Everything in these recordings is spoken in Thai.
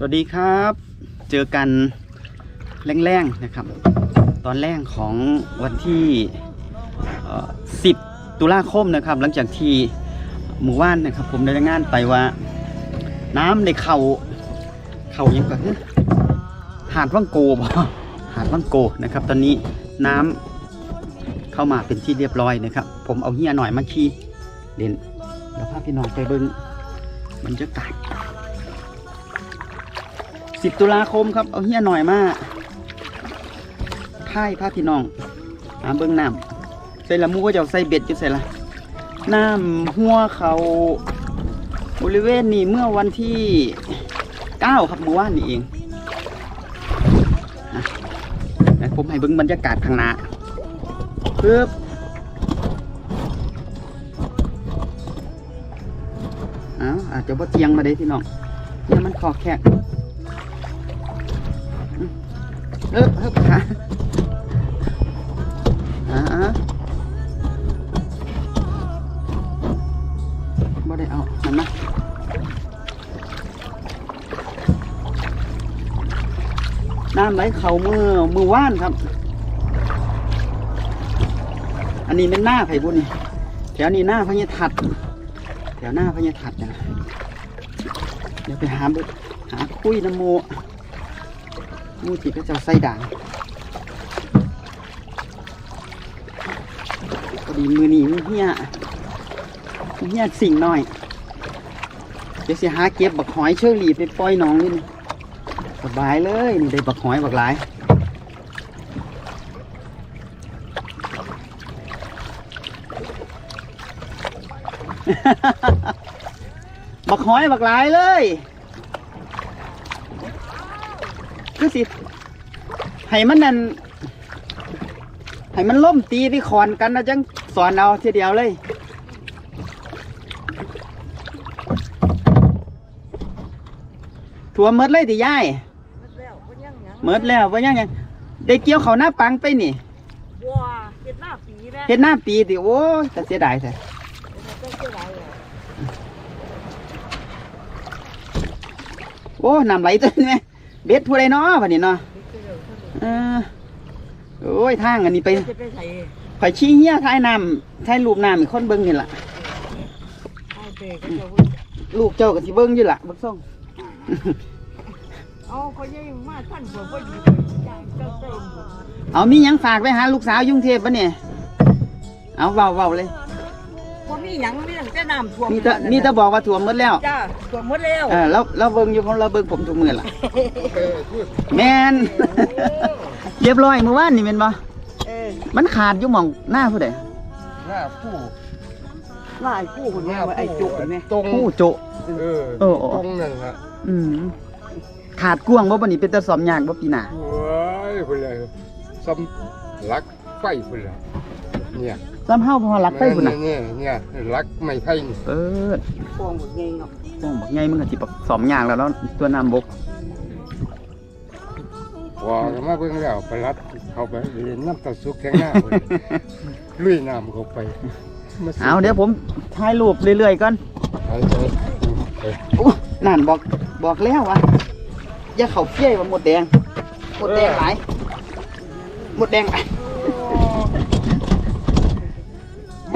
สวัสดีครับ เจอกันแรงๆนะครับ ตอนแรกของวันที่ 10 ตุลาคมนะครับ หลังจากที่หมู่บ้านนะครับ ผมได้งานไปว่า น้ำในเขาเขายังก็คือหาดวังโกบหาดวังโกนะครับ ตอนนี้น้ำเข้ามาเป็นที่เรียบร้อยนะครับ ผมเอาเฮียหน่อยมาขี่เด่นเดี๋ยวพาพี่น้องไปเบิ้งบรรยากาศ สิบตุลาคมครับ เอาเฮียหน่อยมาค่ายพาพี่น้องหาเบิ้องน้ำใส่ละมูก็จะเอาใส่เบ็ดอยู่ใส่ละน้ำหัวเขาบริเวณนี้เมื่อวันที่เก้าครับเมื่อวานนี้เองอะผมให้เบิ้งบรรยากาศข้างหน้าปึ๊บอ้าอาจจะบ่เตียงมาได้พี่น้องเนี่ยมันขอแขก เอิบเอิบขาอ่าบ่ได้เอามันมน้ำไหลเข่ามือมือว่านครับ อันนี้เป็นหน้าไผ่บุญนี่แถวนี้หน้าพญาถัด แถวหน้าพญาถัดนะเดี๋ยวไปหาบิดหาคุยนโม มูจิก็จะใส่ด่างพอดีมือหนีมือเฮียมือเฮียสิ่งหน่อย เดี๋ยวสิหาเก็บบักหอยเชอรี่ไปปล่อยน้องนี่นี่สบายเลยนี่ได้บักหอยบักหลายบักหอยบักหลายเลย คือสิให้มันนั่นให้มันล่มตีไปขอนกันนะจังสอนเอาทีเดียวเลยถั่วเมดเลยติยายเมดแล้วว่ายังยังได้เกี่ยวเขาวหน้าปังไปนี่บัวเห็ดหน้าปีแม่เฮ็ดหน้าปีติโอ้ยแต่เสียดายแท้ก็เชื่อไรอะโอ้น้ำไหลตัวนี้ไหม เบ็ดผู้ใดเนาะบัดนี้เนาะเออโอ้ยทางอันนี้ไปจะไปใส่ข่อยชี้เหี้ยท้ายน้ำท้ายรูปน้ำอีกคนเบิ่งนี่ล่ะไอ้เบรกก็จะลูกเจ้าก็สิเบิ่งอยู่ล่ะบักส่งเอาเขายังมาท่านผมก็อยู่ย่างเจ้าเติมเอามีหยังฝากไปหาลูกสาวยุ่งเทพปะเนี่ยเอาเบาเบาๆเลย พอมีหยังมีหยังแต่น้ำท่วมมีแต่มีแต่บอกว่าถ่วมหมดแล้วจ้าท่วมหมดแล้วเออแล้วแล้วเบิ่งอยู่ผมเราเบิ่งผมทุกมือล่ะแมนเรียบร้อยมือว่านนี่เป็นบ่เออมันขาดอยู่หม่องหน้าผู้ใดหน้าผู้ลายกู้คนนี้ไอ้จุกเนี่ยตรงผู้โจะเออเออตรงนั่นฮะอืมขาดกวางบ่บัดนี้เป็นแต่สอมยากบ่ปีหน้าโอ้ยพุ่นเลยซ้ำลักไฟพุ่นเลยเนี่ย ซ้ำเฮาพอรักไปพุ่นน่ะเนี่ยเนี่ยลักไม่ไผ่นี่เปิดฟองหมดเองเนาะกวางบักใหญ่มันก็สิบักสอมยากแล้วเนาะตัวน้ำบกพอกันมาเบิ่งแล้วไปรัดเข้าไปเรียนน้ำตาสุกแข็งหน้าพุ่นลุยน้ำเข้าไปมาสิเอาเดี๋ยวผมถ่ายรูปเรื่อยๆก่อนเอาเลยเออโอ้นั่นบอกบอกแล้ววะอย่าเขาเพี้ยว่าหมดแดงหมดแดงหลายหมดแดงหลาย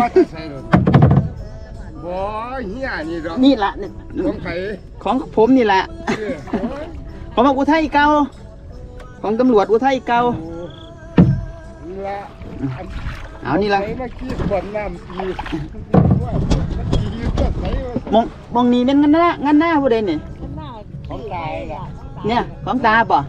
มาจะใส่รถบ่เฮียนี่ดอกนี่ละนี่ของไผของผมนี่แหละ เออโอ้ยของอุทัยเก่าของตำรวจอุทัยเก่านี่ละเอานี่ละไหมาขี้ขวดน้ำอีว่ามันดีก็ไหนวะมองมองนี่เป็นงันหน้างันหน้าผู้ใดนี่หน้าของตายล่ะ เนี่ยของตาป่ะ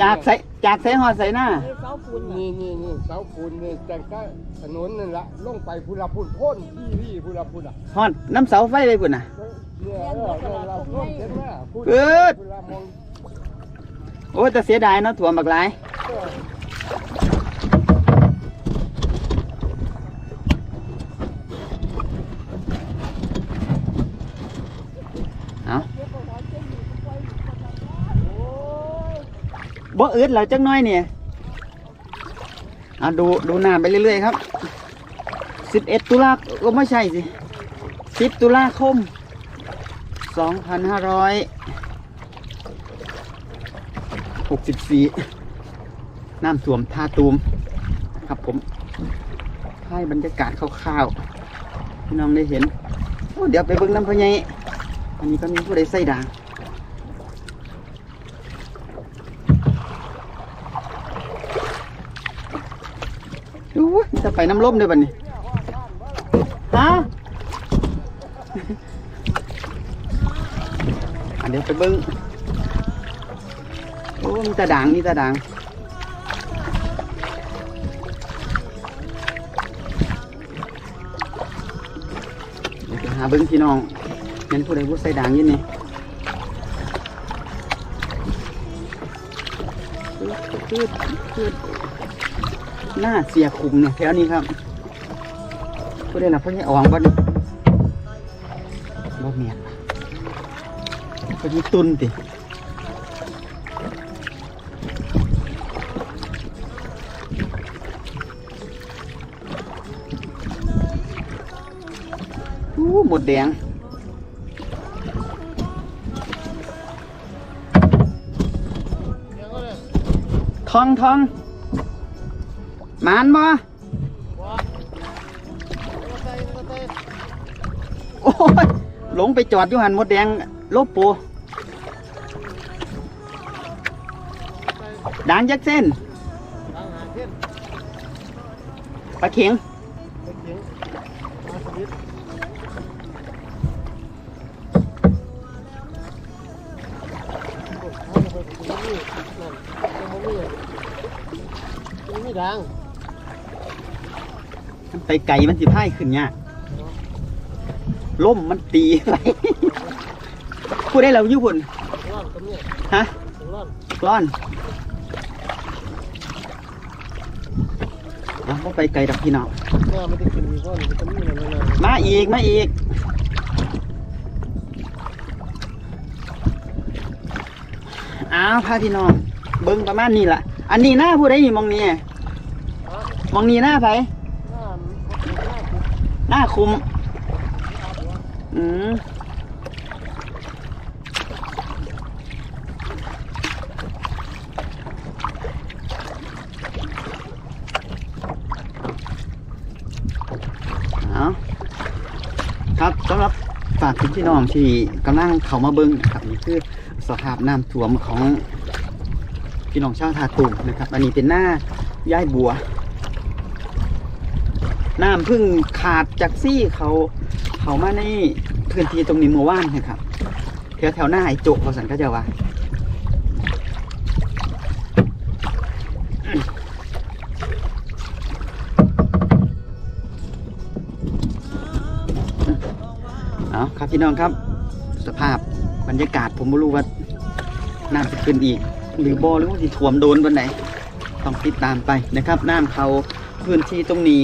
จากใส่จากใส่หอดใส่หน้าเสาปูนนี่นี่นี่เสาปูนนี่แต่ก็ถนนนั่นละลงไปพุละพุ่นพ่นที่ที่พุละพุ่นอะหอดน้ำเสาไฟไปพุ่นน่ะเนี่ยเออเนี่ยเราพ่นเห็นไหมพุ่นเอิดพุละมองโอ้ยแต่เสียดายเนาะถ่วมบักหลาย เออ เอา บ่อืดแล้วจังน้อยเนี่ยเอาดูดูน้ำไปเรื่อยๆครับ11ตุลาก็ไม่ใช่สิ10ตุลาคม2500หกสิบสี่น้ำท่วมท่าตูมนะครับผมให้บรรยากาศคร่าวๆพี่น้องได้เห็น เดี๋ยวไปเบิ่งน้ำพะไยอันนี้ก็มีผู้ใดใส่ด่าง ดูจะไปน้ำล้มด้วยบัดนี้ฮะอันเดี๋ยวไปเบิ้งโอ้มีตาด่างมีตาด่างเดี๋ยวไปหาเบิ้งพี่น้องเห็นผู้ใดผู้ใส่ด่างยี่นี่พืดพืด หน้าเสียคุมเนี่ยแถวนี้ครับผู้ใดหลับผู้ใดออกบ้านบ่เมียนก็มีตุนติอู้หมดแดงทองทอง มานบ่โอ้ยหลงไปจอดอยู่หันหมดแดงลบปูด่างจักเส้นปลาเข็งมั นไปไก่มันสิพายขึ้นเนี่ยากล่มมันตีไปพูดได้เราอยู่บนฮะร้อนเอาบ่ไปไกลดักพี่น้องมาอีก มาอีกอ้าวพาพี่น้องเบิ้งประมาณนี้ล่ะ อันนี้หน้าผู้ใดนี่มองนี่มองนี่หน้าไผหน้า คุ้ม อืมเอาครับสำหรับฝากถึงพี่น้องที่กำลังเขามาเบิ้งนะครับนี่คือสภาพน้ำท่วมของพี่น้องชาวทาตุนะครับ อันนี้เป็นหน้าย่ายบัว น้ำเพึ่งขาดจากซี่เขาเขามาในพื้นที่ตรงนี้เมื่อวานนะครับแถวแถวหน้าไอ้โจกเขาสันก็จะว่าเอาครับพี่น้องครับ สภาพบรรยากาศผมไม่รู้ว่าน้ำจะขึ้นอีก หรือบ่หรือว่าสิถ่วมโดนวันไหน ต้องติดตามไปนะครับ น้ำเขาพื้นที่ตรงนี้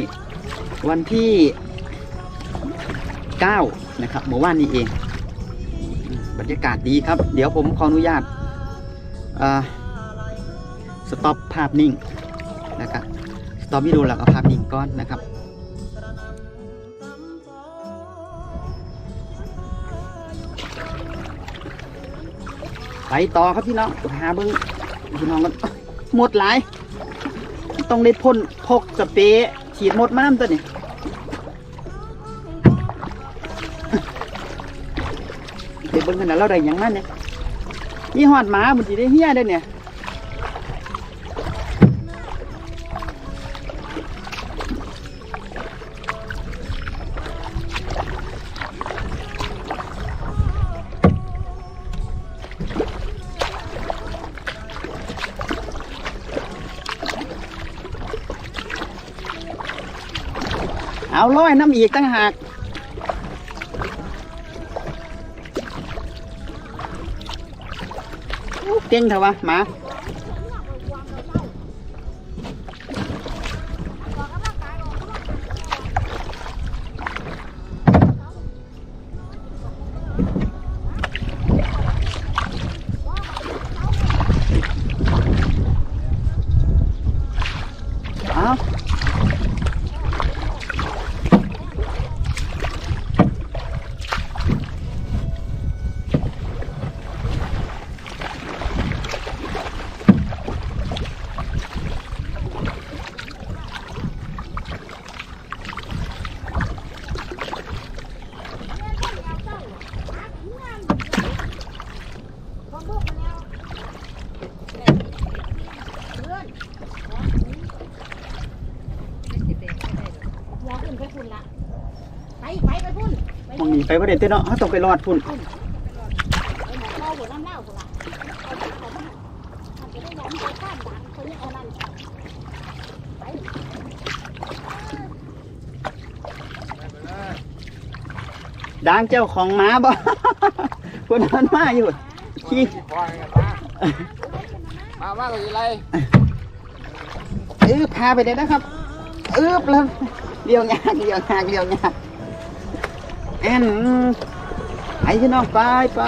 วันที่9นะครับเมื่อวานนี้เอง บรรยากาศดีครับ เดี๋ยวผมขออนุญาตสต็อปภาพนิ่งนะครับสต็อปวิดีโอแล้วก็ภาพนิ่งก่อนนะครับไปต่อครับพี่น้องหาเบิ้งพี่น้องกันหมดหลาย ต้องได้พ่นพกสเปรย์ ฉีดหมดมาน้ำตัวนี่เดี๋ยวเบิ่งขนาดเราได้หยังมันเนี่ยนี่หอดหมามันสิได้เฮี้ยได้เนี่ย เอาร้อยน้ำอีกตั้งหากเก่งเถอะวะหมา ไปบ่ได้เต้เนาะเฮาต้องไปรอดพุ่นเอาหัวน้ำเล่าหัวละเอาไปได้ยังไปข้ามด่านคนนี้เอานั่นไปดางเจ้าของหมาบ่พุ่นมันมาอยู่ขี้มามาเลยไรเออพาไปเลยนะครับเออแล้วเลี้ยวยากเลี้ยวยากเลี้ยวยาก แอนไอ้พี่น้องไปไป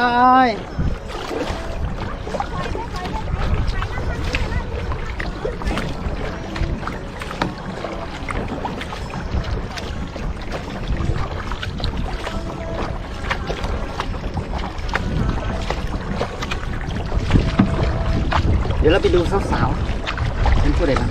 เดี๋ยวเราไปดูสาวๆเป็นผู้ใดบ้าง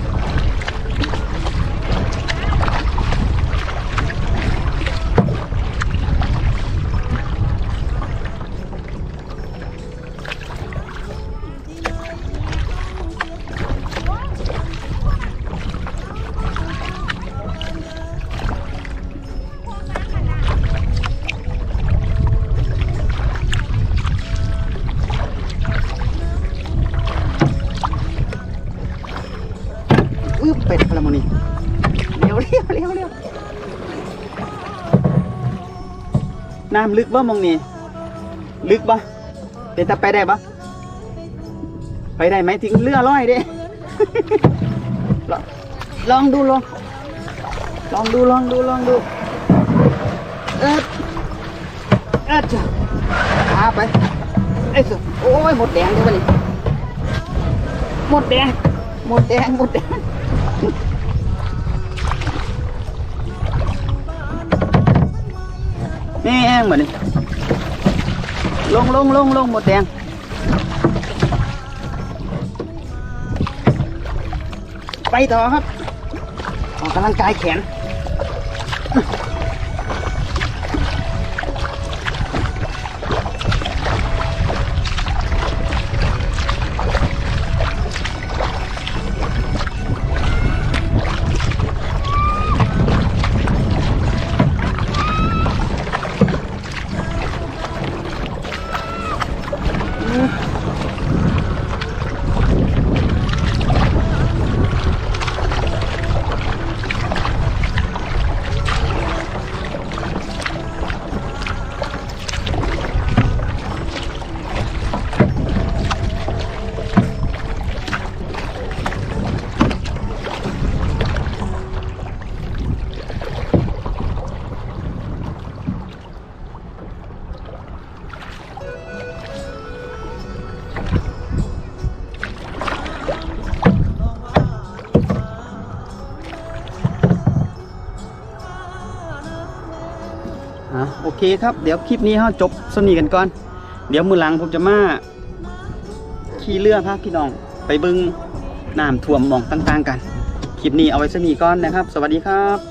น้ำลึกบ่มองนี่ลึกบ่เป็นตาไปได้บ่ไปได้ไหมถึงเรือร้อยเด้ลองลองดูลองลองดูลองดูลองดูเอ็ดเอ็ดจ้ะพาไปไอ้สุดโอ้ยหมดแดงเลยวะนี่หมดแดงหมดแดงหมดแดง แม่งเหมือนนี่ลงลงลงลงหมดแดงไปต่อครับออกกำลังกายแขน เคครับ เดี๋ยวคลิปนี้เราจบสนีกันก่อน เดี๋ยวมือหลังผมจะมาขี่เรือพาพี่น้อง ไปบึงน้ำท่วมหมองต่างๆกัน คลิปนี้เอาไว้สนีก่อนนะครับ สวัสดีครับ